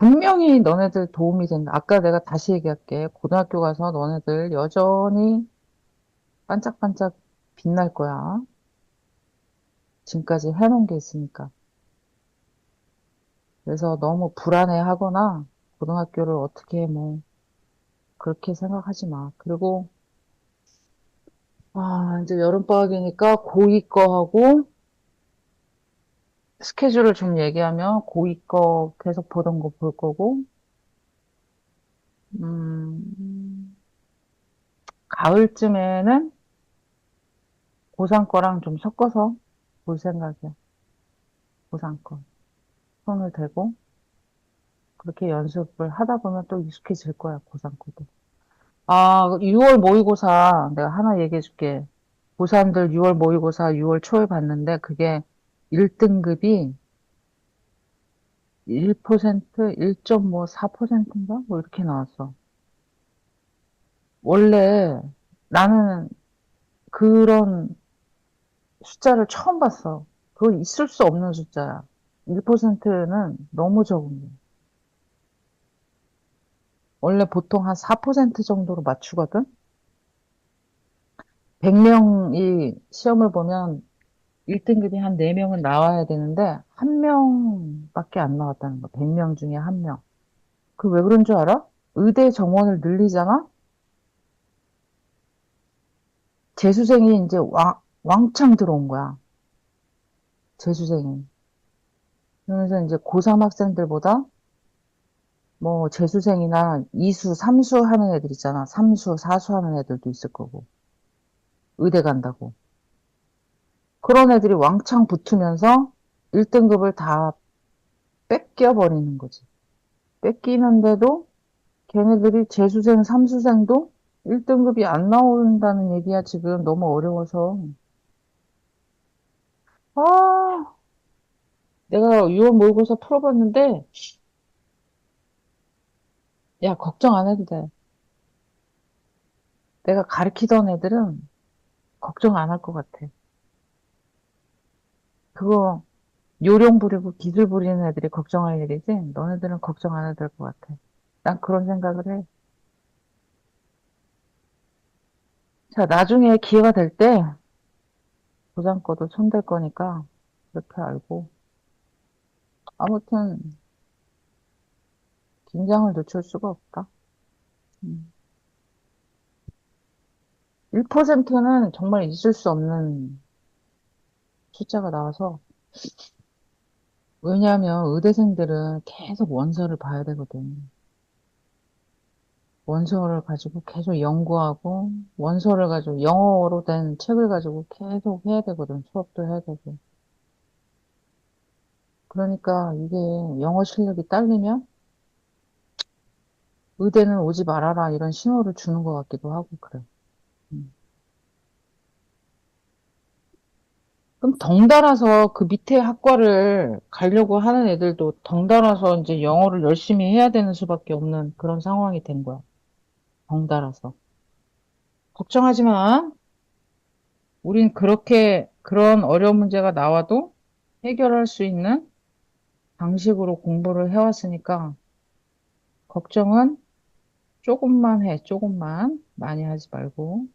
분명히 너네들 도움이 된다. 아까 내가 다시 얘기할게. 고등학교 가서 너네들 여전히 반짝반짝 빛날 거야. 지금까지 해놓은 게 있으니까. 그래서 너무 불안해하거나 고등학교를 어떻게 뭐 그렇게 생각하지 마. 그리고 아, 이제 여름방학이니까 고2 거하고 스케줄을 좀 얘기하면 고2 거 계속 보던 거 볼 거고, 음, 가을쯤에는 고3 거랑 좀 섞어서 볼 생각이야. 고3 거. 손을 대고, 그렇게 연습을 하다 보면 또 익숙해질 거야, 고3 거도. 아, 6월 모의고사 내가 하나 얘기해 줄게. 고3들 6월 모의고사 6월 초에 봤는데 그게 1등급이 1%, 1.4%인가? 뭐 이렇게 나왔어. 원래 나는 그런 숫자를 처음 봤어. 그건 있을 수 없는 숫자야. 1%는 너무 적은 거야. 원래 보통 한 4% 정도로 맞추거든? 100명이 시험을 보면 1등급이 한 4명은 나와야 되는데, 한 명밖에 안 나왔다는 거야. 100명 중에 한 명. 그 왜 그런 줄 알아? 의대 정원을 늘리잖아? 재수생이 이제 왕, 왕창 들어온 거야. 재수생이. 그래서 이제 고3 학생들보다 뭐 재수생이나 이수, 삼수 하는 애들 있잖아. 삼수, 사수 하는 애들도 있을 거고. 의대 간다고. 그런 애들이 왕창 붙으면서 1등급을 다 뺏겨버리는 거지. 뺏기는데도 걔네들이 재수생, 삼수생도 1등급이 안 나온다는 얘기야, 지금. 너무 어려워서. 아, 내가 유언 모의고사 풀어봤는데, 야, 걱정 안 해도 돼. 내가 가르치던 애들은 걱정 안 할 것 같아. 그거 요령 부리고 기술 부리는 애들이 걱정할 일이지, 너네들은 걱정 안 해도 될 것 같아. 난 그런 생각을 해. 자, 나중에 기회가 될 때, 도장 거도 손댈 거니까, 그렇게 알고. 아무튼, 긴장을 늦출 수가 없다. 1%는 정말 있을 수 없는 숫자가 나와서, 왜냐하면 의대생들은 계속 원서를 봐야 되거든. 원서를 가지고 계속 연구하고, 원서를 가지고 영어로 된 책을 가지고 계속 해야 되거든. 수업도 해야 되고. 그러니까 이게 영어 실력이 딸리면 의대는 오지 말아라 이런 신호를 주는 것 같기도 하고 그래. 그럼 덩달아서 그 밑에 학과를 가려고 하는 애들도 덩달아서 이제 영어를 열심히 해야 되는 수밖에 없는 그런 상황이 된 거야. 덩달아서. 걱정하지 마. 우린 그렇게 그런 어려운 문제가 나와도 해결할 수 있는 방식으로 공부를 해왔으니까 걱정은 조금만 해, 조금만. 많이 하지 말고.